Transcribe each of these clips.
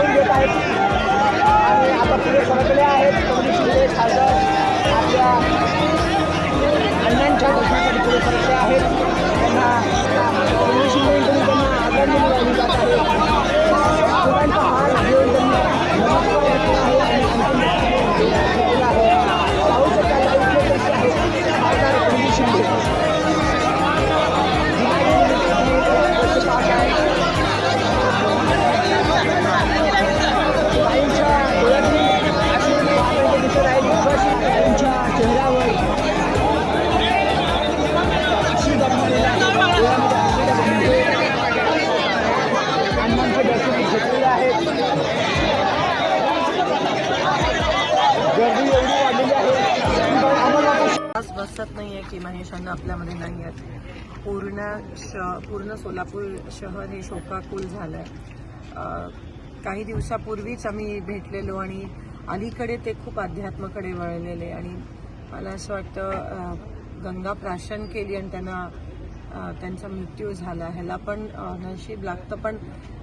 जाणून घेत आहेत. आणि आता पुढे सरकले आहेत कवडी शिंदे खासदार आपल्या अण्णांच्या घोषणासाठी पुढे सरकले आहेत. त्यांना कवडी शिंदे लक्षात नाही आहे की महेशानं आपल्यामध्ये नाही आहेत. पूर्ण श पूर्ण सोलापूर शहर हे शोकाकुल झालं आहे काही दिवसापूर्वीच आम्ही भेटलेलो आणि अलीकडे ते खूप अध्यात्माकडे वळलेले आणि मला असं वाटतं गंगा प्राशन केली आणि त्यांना त्यांचा मृत्यू झाला. ह्याला पण नशीब लागतं पण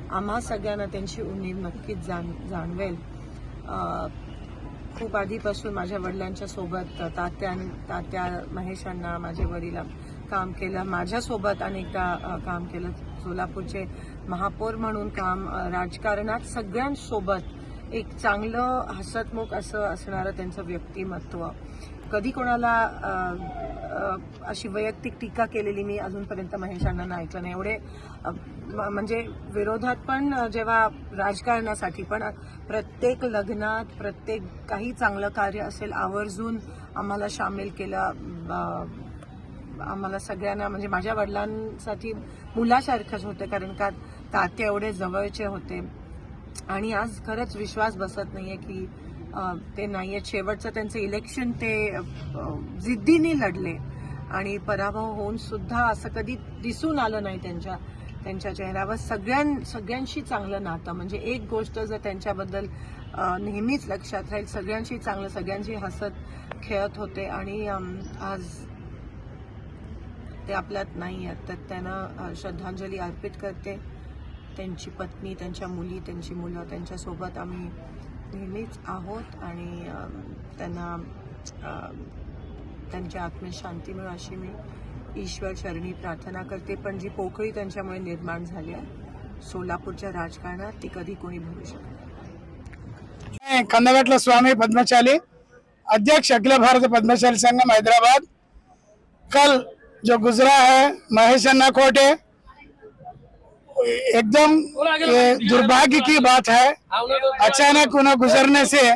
आम्हा सगळ्यांना त्यांची उणीव नक्कीच जाण जाणवेल. खूप आधीपासून माझ्या वडिलांच्या सोबत तात्या तात्या महेशांना माझे वडील काम केलं. माझ्यासोबत अनेकदा काम केलं. सोलापूरचे महापौर म्हणून काम राजकारणात सगळ्यांसोबत एक चांगलं हसतमुख असं असणारं त्यांचं व्यक्तिमत्व. कधी कोणाला अशी वैयक्तिक टीका केलेली मी अजूनपर्यंत महेशांना ऐकलं नाही. एवढे म- म्हणजे विरोधात पण जेव्हा राजकारणासाठी पण प्रत्येक लग्नात प्रत्येक काही चांगलं कार्य असेल आवर्जून आम्हाला सामील केलं आम्हाला सगळ्यांना म्हणजे माझ्या वडिलांसाठी मुलासारखंच होते कारण का तात्या एवढे जवळचे होते. आणि आज खरंच विश्वास बसत नाहीये की ते ते नाहीये. शेवटचं त्यांचं इलेक्शन ते जिद्दीने लढले. आणि पराभव होऊन सुद्धा असं कधी दिसून आलं नाही त्यांच्या त्यांच्या चेहऱ्यावर. सगळ्यां सगळ्यांशी चांगलं नातं. म्हणजे एक गोष्ट जर त्यांच्याबद्दल नेहमीच लक्षात राहील सगळ्यांशी चांगलं सगळ्यांशी हसत खेळत होते. आणि आज ते आपल्यात नाही आहेत. तर त्यांना श्रद्धांजली अर्पित करते. त्यांची पत्नी त्यांच्या मुली त्यांची मुलं त्यांच्यासोबत आम्ही नेहमीच आहोत आणि त्यांना त्यांच्या आत्म्यात शांती मिळो अशी मी ईश्वर चरणी प्रार्थना करते पण जी पोकळी त्यांच्यामुळे निर्माण झाली आहे सोलापूरच्या राजकारणात ती कधी कोणी भरू शकत नाही. स्वामी पद्मशाली अध्यक्ष अखिल भारत पद्मशाली संगम हैदराबाद कल जो गुजरा है महेश अन्ना कोटे एकदम ये दुर्भाग्य की बात है। अचानक उन्हें गुजरने से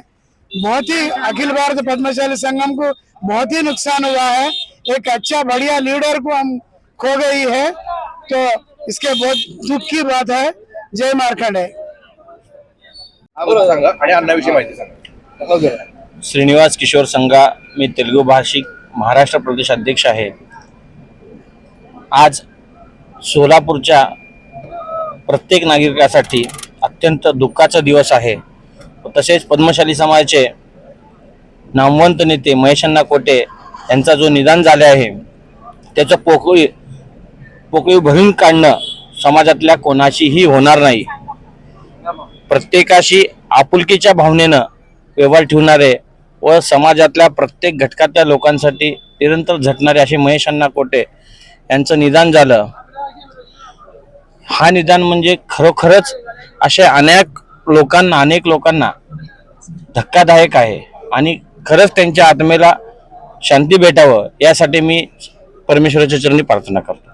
बहुत ही अखिल भारत पद्मशाली संगम को बहुत ही नुकसान हुआ है। एक अच्छा बढ़िया लीडर को हम खो गई है। तो इसके बहुत दुख की बात है। जय मार्कंडे बोला सांगा आणि अण्णाविषयी माहिती सांगा। श्रीनिवास किशोर संघा मी तेलुगू भाषिक महाराष्ट्र प्रदेश अध्यक्ष आहे. आज सोलापूरच्या प्रत्येक नागरिकासाठी अत्यंत दुःखाचा दिवस आहे. तसेच पद्मशाली समाजाचे नामवंत नेते महेशांना कोटे यांचा जो निदान झाले आहे त्याचं पोकळी पोकळी भरून काढणं समाजातल्या कोणाशीही होणार नाही. प्रत्येकाशी आपुलकीच्या भावनेनं व्यवहार ठेवणारे व समाजातल्या प्रत्येक घटकातल्या लोकांसाठी निरंतर झटणारे असे महेशांना कोटे यांचं निदान झालं. हा निदान म्हणजे खरोखरच असे अनेक लोकांना अनेक लोकांना धक्कादायक आहे. आणि खरंच त्यांच्या आत्मेला शांती भेटावं यासाठी मी परमेश्वराच्या चरणी प्रार्थना करतो.